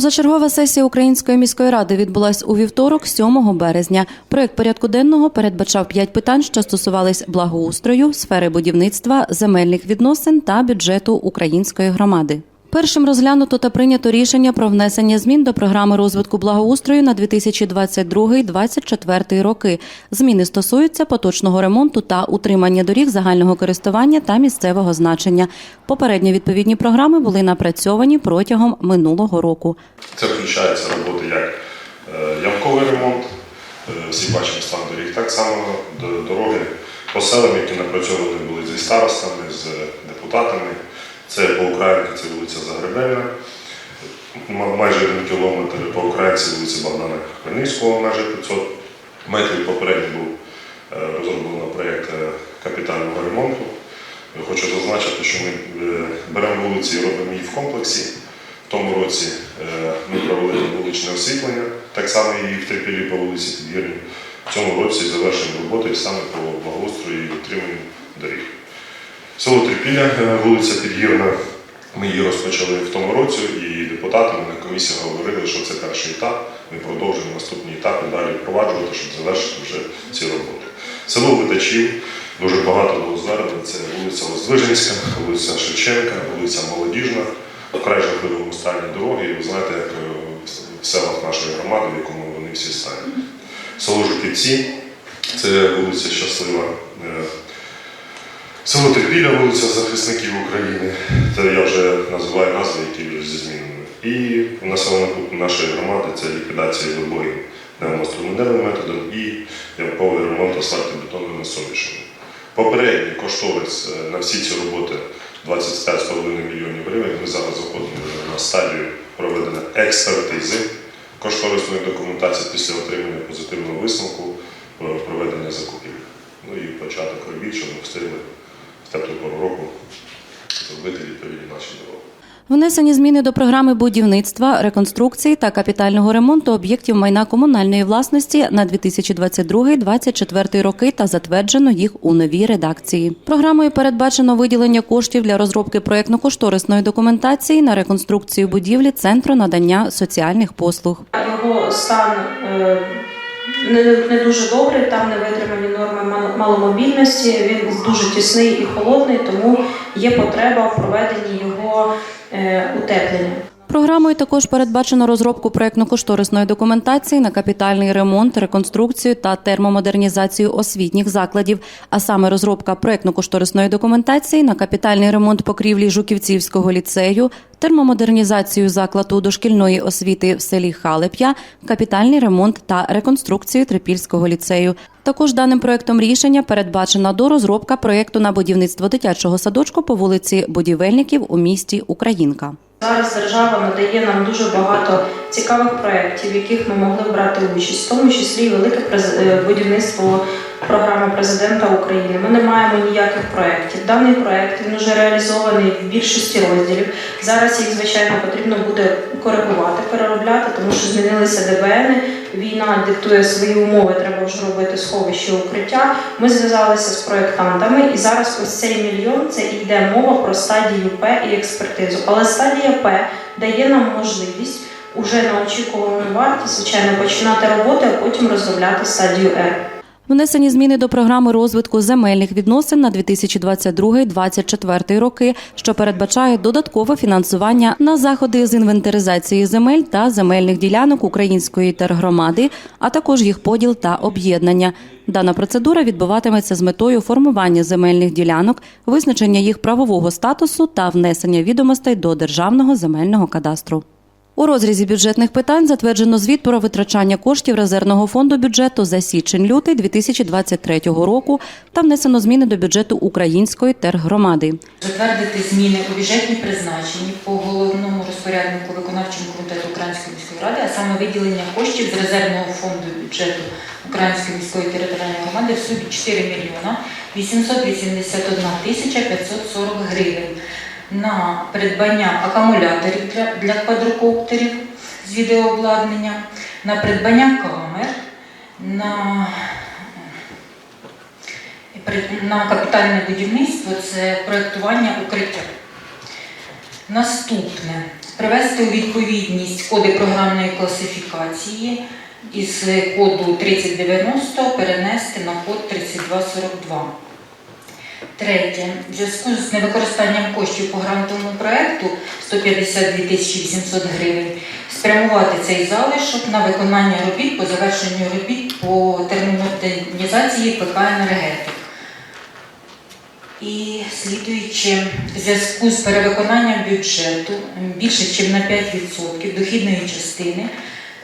Позачергова сесія Української міської ради відбулась у вівторок, 7 березня. Проект порядку денного передбачав п'ять питань, що стосувались благоустрою, сфери будівництва, земельних відносин та бюджету української громади. Першим розглянуто та прийнято рішення про внесення змін до програми розвитку благоустрою на 2022-2024 роки. Зміни стосуються поточного ремонту та утримання доріг загального користування та місцевого значення. Попередньо відповідні програми були напрацьовані протягом минулого року. Це включається роботи як е, ямковий ремонт, е, всі бачимо стан доріг, так само дороги по селам, які напрацьовані були зі старостами, з депутатами. Це по Українці, це вулиця Загребельна, майже один кілометр, по Українці вулиця Богдана Хмельницького, майже 500 метрів. Попередньо був е, розроблено проєкт е, капітального ремонту. Хочу зазначити, що ми е, беремо вулиці і робимо її в комплексі. В тому році ми провели вуличне освітлення, так само і в Трипілі по вулиці Підгірні. В цьому році завершимо роботи саме по благоустрою і утриманню доріг. Село Трипілля, е, вулиця Підгірна, ми її розпочали в тому році, і депутатами на комісії говорили, що це перший етап. Ми продовжуємо наступні етапи далі впроваджувати, щоб завершити вже ці роботи. Село Витачів, дуже багато було звернень. Це вулиця Воздвиженська, вулиця Шевченка, вулиця Молодіжна, вкрай жахливому стані дороги. І ви знаєте, як е, в селах нашої громади, в якому вони всі стані. Село Жуківці, це вулиця Щаслива. Село Терпіля, вулиця Захисників України. Це я вже називаю назви, які вже зі змінами. І населений пункт нашої громади це ліквідація вибоїв пневмоструменевим методом і ямковий ремонт асфальтобетонними сумішами. Попередній кошторис е, на всі ці роботи 25,5 мільйонів гривень. Ми зараз заходимо на стадію проведення експертизи кошторисної документації після отримання позитивного висновку про проведення закупівель. Ну і початок робіт, щоб ми встигли пору року зробити відповідні наші дороги. Внесені зміни до програми будівництва, реконструкції та капітального ремонту об'єктів майна комунальної власності на 2022-2024 роки та затверджено їх у новій редакції. Програмою передбачено виділення коштів для розробки проєктно-кошторисної документації на реконструкцію будівлі центру надання соціальних послуг. Його стан е, не, не дуже добрий, там не витримані норми мал- маломобільності, він дуже тісний і холодний, тому є потреба в проведенні його е, утеплення. Програмою також передбачено розробку проєктно-кошторисної документації на капітальний ремонт, реконструкцію та термомодернізацію освітніх закладів, а саме розробка проєктно-кошторисної документації на капітальний ремонт покрівлі Жуківцівського ліцею, термомодернізацію закладу дошкільної освіти в селі Халеп'я, капітальний ремонт та реконструкцію Трипільського ліцею. Також даним проектом рішення передбачена дорозробка проєкту на будівництво дитячого садочку по вулиці Будівельників у місті Українка. Зараз держава надає нам дуже багато цікавих проєктів, в яких ми могли брати участь, в тому числі велике е, будівництво програми президента України. Ми не маємо ніяких проєктів. Даний проєкт він вже реалізований в більшості розділів. Зараз їх, звичайно, потрібно буде коригувати, переробляти, тому що змінилися ДБН. Війна диктує свої умови, треба вже робити сховище укриття. Ми зв'язалися з проєктантами, і зараз ось цей мільйон це йде мова про стадію П і експертизу. Але стадія П дає нам можливість уже на очікувану вартість, звичайно, починати роботи, а потім розробляти стадію Р. Внесені зміни до програми розвитку земельних відносин на 2022-2024 роки, що передбачає додаткове фінансування на заходи з інвентаризації земель та земельних ділянок української тергромади, а також їх поділ та об'єднання. Дана процедура відбуватиметься з метою формування земельних ділянок, визначення їх правового статусу та внесення відомостей до державного земельного кадастру. У розрізі бюджетних питань затверджено звіт про витрачання коштів резервного фонду бюджету за січень-лютий 2023 року та внесено зміни до бюджету української тергромади. Затвердити зміни у бюджетні призначенні по головному розпоряднику виконавчому комітету Української міської ради, а саме виділення коштів з резервного фонду бюджету Української міської територіальної громади в сумі 4 мільйона 881 тисяча 540 гривень на придбання акумуляторів для, квадрокоптерів з відеообладнання, на придбання камер, на на капітальне будівництво це проєктування укриття. Наступне привести у відповідність коди програмної класифікації із коду 3090 перенести на код 3242. Третє. В зв'язку з невикористанням коштів по грантовому проекту 152 тисячі 800 гривень спрямувати цей залишок на виконання робіт по завершенню робіт по термомодернізації ПК «Енергетик». І слідуючи, в зв'язку з перевиконанням бюджету більше, ніж на 5% дохідної частини,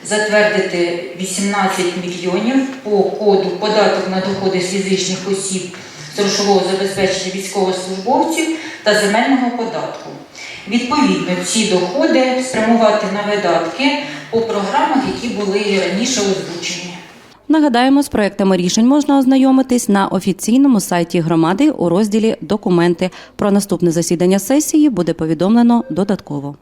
затвердити 18 мільйонів по коду податок на доходи фізичних осіб грошового забезпечення військовослужбовців та земельного податку. Відповідно, ці доходи спрямувати на видатки по програмах, які були раніше озвучені. Нагадаємо, з проектами рішень можна ознайомитись на офіційному сайті громади у розділі Документи. Про наступне засідання сесії буде повідомлено додатково.